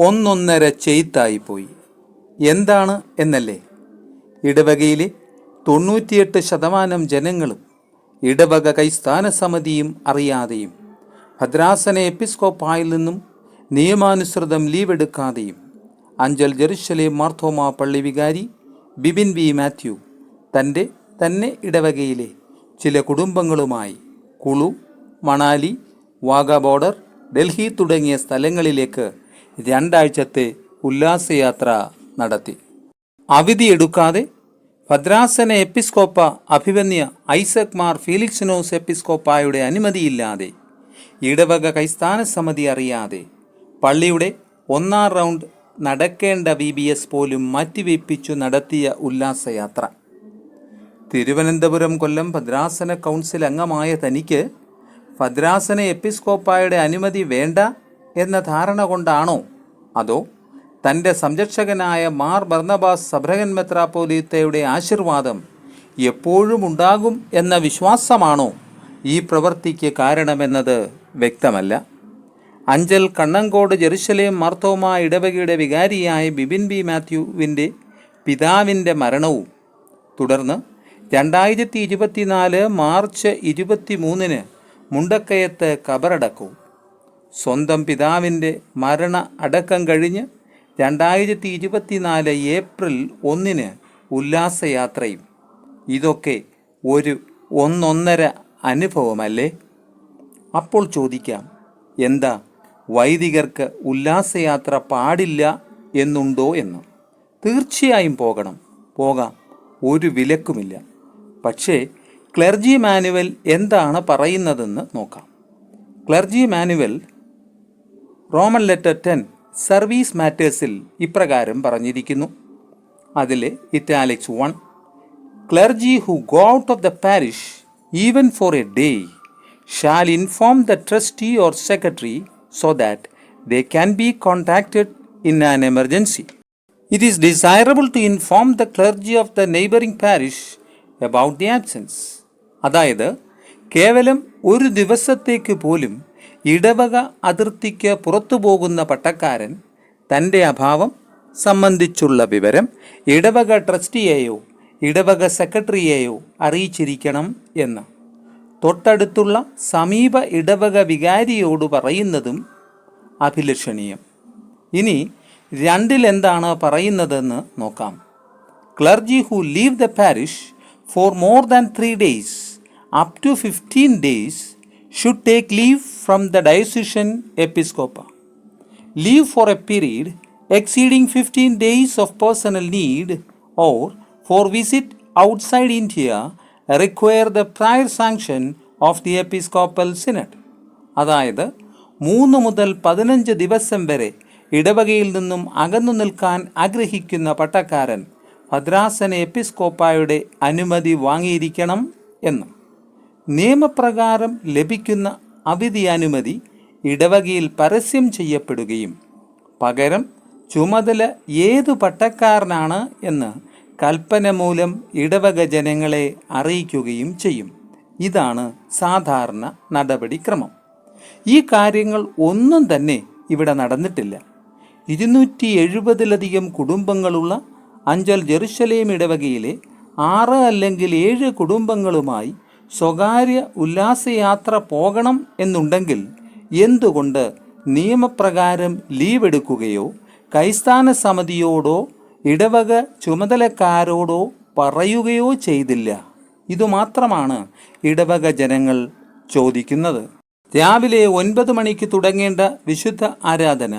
ഒന്നൊന്നര ചെയ്ത്തായിപ്പോയി എന്താണ് എന്നല്ലേ? ഇടവകയിലെ തൊണ്ണൂറ്റിയെട്ട് ശതമാനം ജനങ്ങളും ഇടവക കൈസ്ഥാന സമിതിയും അറിയാതെയും ഭദ്രാസന എപ്പിസ്കോപ്പായിൽ നിന്നും നിയമാനുസൃതം ലീവ് എടുക്കാതെയും അഞ്ചൽ ജെറുസലേം മാർത്തോമ പള്ളി വികാരി ബിബിൻ വി മാത്യു തന്റെ തന്നെ ഇടവകയിലെ ചില കുടുംബങ്ങളുമായി കുളു മണാലി വാഗ ബോർഡർ ഡൽഹി തുടങ്ങിയ സ്ഥലങ്ങളിലേക്ക് രണ്ടാഴ്ചത്തെ ഉല്ലാസയാത്ര നടത്തി. അവധിയെടുക്കാതെ ഭദ്രാസന എപ്പിസ്കോപ്പ അഭിവന്യ ഐസക് മാർ ഫീലിക്സിനോസ് എപ്പിസ്കോപ്പായുടെ അനുമതിയില്ലാതെ ഇടവക കൈസ്ഥാന സമിതി അറിയാതെ പള്ളിയുടെ ഒന്നാം റൗണ്ട് നടക്കേണ്ട വി ബി എസ് പോലും മാറ്റിവെപ്പിച്ചു നടത്തിയ ഉല്ലാസയാത്ര. തിരുവനന്തപുരം കൊല്ലം ഭദ്രാസന കൗൺസിൽ അംഗമായ തനിക്ക് ഭദ്രാസന എപ്പിസ്കോപ്പായുടെ അനുമതി വേണ്ട എന്ന ധാരണ കൊണ്ടാണോ? അതോ തന്റെ സംരക്ഷകനായ മാർ ബർണബാസ് സബ്രഹൻ മെത്രാപ്പോലീത്തയുടെ ആശീർവാദം എപ്പോഴും ഉണ്ടാകും എന്ന വിശ്വാസമാണോ ഈ പ്രവൃത്തിക്ക് കാരണമെന്നത് വ്യക്തമല്ല. അഞ്ചൽ കണ്ണങ്കോട് ജെറുസലേം മാർത്തോമ ഇടവകയുടെ വികാരിയായ ബിബിൻ ബി മാത്യുവിന്റെ പിതാവിന്റെ മരണവും. തുടർന്ന് രണ്ടായിരത്തി ഇരുപത്തിനാല് മാർച്ച് ഇരുപത്തി മൂന്നിന് മുണ്ടക്കയത്ത് കബറടക്കവും സ്വന്തം പിതാവിന്റെ മരണ അടക്കം കഴിഞ്ഞ് രണ്ടായിരത്തി ഇരുപത്തിനാല് ഏപ്രിൽ ഒന്നിന് ഉല്ലാസയാത്രയും. ഇതൊക്കെ ഒരു ഒന്നൊന്നര അനുഭവമല്ലേ? അപ്പോൾ ചോദിക്കാം എന്താ വൈദികർക്ക് ഉല്ലാസയാത്ര പാടില്ല എന്നുണ്ടോ എന്ന്? തീർച്ചയായും പോകണം. പോകാം ഒരു വിലക്കുമില്ല. പക്ഷേ ക്ലർജി മാനുവൽ എന്താണ് പറയുന്നതെന്ന് നോക്കാം. Clergy manual Roman letter ten service മാറ്റേഴ്സിൽ ഇപ്രകാരം പറഞ്ഞിരിക്കുന്നു അതിൽ italics one clergy who go out of the parish even for a day shall inform the trustee or secretary so that the can be contacted in an emergency It is desirable to inform the clergy of the neighboring parish about the absence. അതായത് കേവലം ഒരു ദിവസത്തേക്ക് പോലും ഇടവക അതിർത്തിക്ക് പുറത്തു പോകുന്ന പട്ടക്കാരൻ തന്റെ അഭാവം സംബന്ധിച്ചുള്ള വിവരം ഇടവക ട്രസ്റ്റിയെയോ ഇടവക സെക്രട്ടറിയെയോ അറിയിച്ചിരിക്കണം എന്ന്. തൊട്ടടുത്തുള്ള സമീപ ഇടവക വികാരിയോട് പറയുന്നതും അഭിലഷണീയം. ഇനി രണ്ടിലെന്താണ് പറയുന്നതെന്ന് നോക്കാം. Clergy who leave the parish for more than three days up to fifteen days should take leave from the diocesan episcopa leave for a period exceeding fifteen days of personal need or for visit outside India require the prior sanction of the episcopal synod അതായത് മൂന്ന് മുതൽ പതിനഞ്ച് ദിവസം വരെ ഇടവകയിൽ നിന്നും അകന്നു നിൽക്കാൻ ആഗ്രഹിക്കുന്ന പട്ടക്കാരൻ ഭദ്രാസന എപ്പിസ്കോപ്പായുടെ അനുമതി വാങ്ങിയിരിക്കണം എന്ന്. നിയമപ്രകാരം ലഭിക്കുന്ന അവധി അനുമതി ഇടവകയിൽ പരസ്യം ചെയ്യപ്പെടുകയും പകരം ചുമതല ഏതു പട്ടക്കാരനാണ് എന്ന് കൽപ്പന മൂലം ഇടവക ജനങ്ങളെ അറിയിക്കുകയും ചെയ്യും. ഇതാണ് സാധാരണ നടപടിക്രമം. ഈ കാര്യങ്ങൾ ഒന്നും തന്നെ ഇവിടെ നടന്നിട്ടില്ല. ഇരുന്നൂറ്റി എഴുപതിലധികം കുടുംബങ്ങളുള്ള അഞ്ചൽ ജെറുസലേം ഇടവകയിലെ ആറ് അല്ലെങ്കിൽ ഏഴ് കുടുംബങ്ങളുമായി സ്വകാര്യ ഉല്ലാസയാത്ര പോകണം എന്നുണ്ടെങ്കിൽ എന്തുകൊണ്ട് നിയമപ്രകാരം ലീവ് എടുക്കുകയോ കൈസ്ഥാന സമിതിയോടോ ഇടവക ചുമതലക്കാരോടോ പറയുകയോ ചെയ്തില്ല? ഇതുമാത്രമാണ് ഇടവക ജനങ്ങൾ ചോദിക്കുന്നത്. രാവിലെ ഒൻപത് മണിക്ക് തുടങ്ങേണ്ട വിശുദ്ധ ആരാധന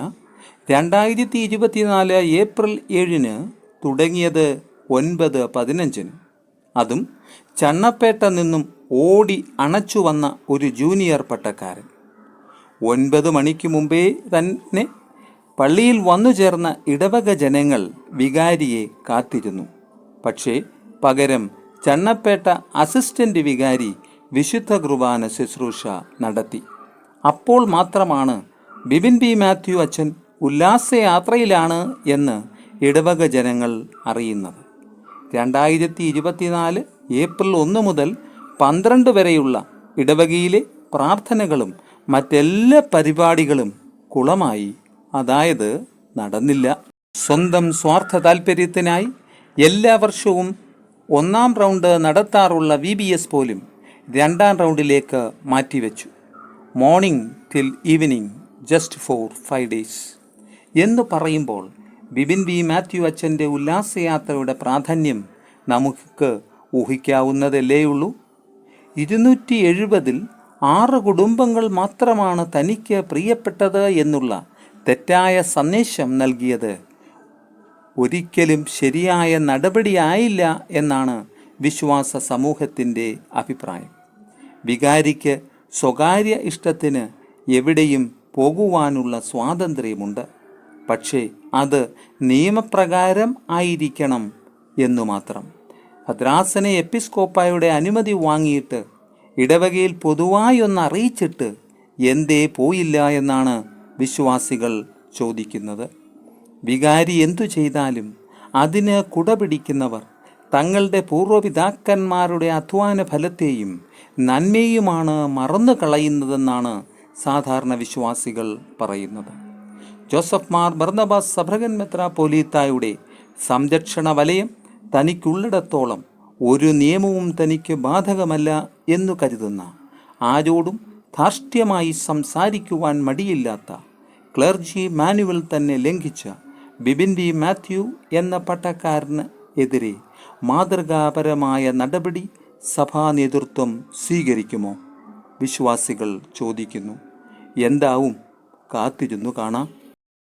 രണ്ടായിരത്തി ഇരുപത്തിനാല് ഏപ്രിൽ ഏഴിന് തുടങ്ങിയത് ഒൻപത് പതിനഞ്ചിന്. അതും ചണ്ണപ്പേട്ട നിന്നും ഓടി അണച്ചു വന്ന ഒരു ജൂനിയർ പട്ടക്കാരൻ. ഒൻപത് മണിക്ക് മുമ്പേ തന്നെ പള്ളിയിൽ വന്നു ചേർന്ന ഇടവക ജനങ്ങൾ വികാരിയെ കാത്തിരുന്നു. പക്ഷേ പകരം ചണ്ണപ്പേട്ട അസിസ്റ്റന്റ് വികാരി വിശുദ്ധ കുർബാന ശുശ്രൂഷ നടത്തി. അപ്പോൾ മാത്രമാണ് ബിബിൻ ബി മാത്യു അച്ഛൻ ഉല്ലാസയാത്രയിലാണ് എന്ന് ഇടവക ജനങ്ങൾ അറിയുന്നത്. രണ്ടായിരത്തി ഇരുപത്തിനാല് ഏപ്രിൽ ഒന്ന് മുതൽ പന്ത്രണ്ട് വരെയുള്ള ഇടവകയിലെ പ്രാർത്ഥനകളും മറ്റെല്ലാ പരിപാടികളും കുളമായി. അതായത് നടന്നില്ല. സ്വന്തം സ്വാർത്ഥ താൽപ്പര്യത്തിനായി എല്ലാ വർഷവും ഒന്നാം റൗണ്ട് നടത്താറുള്ള വി ബി എസ് പോലും രണ്ടാം റൗണ്ടിലേക്ക് മാറ്റിവെച്ചു. Morning till evening just four five days എന്ന് പറയുമ്പോൾ ബിബിൻ വി മാത്യു അച്ഛന്റെ ഉല്ലാസയാത്രയുടെ പ്രാധാന്യം നമുക്ക് ഊഹിക്കാവുന്നതല്ലേയുള്ളൂ. ഇരുന്നൂറ്റി എഴുപതിൽ ആറ് കുടുംബങ്ങൾ മാത്രമാണ് തനിക്ക് പ്രിയപ്പെട്ടത് എന്നുള്ള തെറ്റായ സന്ദേശം നൽകിയത്. ഒരിക്കലും ശരിയായ നടപടിയായില്ല എന്നാണ് വിശ്വാസ സമൂഹത്തിന്റെ അഭിപ്രായം. വികാരിക്ക് സ്വകാര്യ ഇഷ്ടത്തിന് എവിടെയും പോകുവാനുള്ള സ്വാതന്ത്ര്യമുണ്ട്. പക്ഷേ അത് നിയമപ്രകാരം ആയിരിക്കണം എന്നു മാത്രം. ഭദ്രാസനെ എപ്പിസ്കോപ്പായുടെ അനുമതി വാങ്ങിയിട്ട് ഇടവകയിൽ പൊതുവായി ഒന്ന് അറിയിച്ചിട്ട് എന്തേ പോയില്ല എന്നാണ് വിശ്വാസികൾ ചോദിക്കുന്നത്. വികാരി എന്തു ചെയ്താലും അതിന് കുടപിടിക്കുന്നവർ തങ്ങളുടെ പൂർവപിതാക്കന്മാരുടെ അധ്വാന ഫലത്തെയും നന്മയുമാണ് മറന്നു കളയുന്നതെന്നാണ് സാധാരണ വിശ്വാസികൾ പറയുന്നത്. ജോസഫ് മാർ ബർണബാസ് സഭ്രകൻ മെത്രാപ്പോലീത്തായുടെ സംരക്ഷണ വലയം തനിക്കുള്ളിടത്തോളം ഒരു നിയമവും തനിക്ക് ബാധകമല്ല എന്നു കരുതുന്ന ആരോടും ധാർഷ്ട്യമായി സംസാരിക്കുവാൻ മടിയില്ലാത്ത ക്ലർജി മാനുവൽ തന്നെ ലംഘിച്ച ബിബിൻ വി മാത്യു എന്ന പട്ടക്കാരന് എതിരെ മാതൃകാപരമായ നടപടി സഭാ നേതൃത്വം സ്വീകരിക്കുമോ? വിശ്വാസികൾ ചോദിക്കുന്നു. എന്താവും? കാത്തിരുന്നു കാണാം.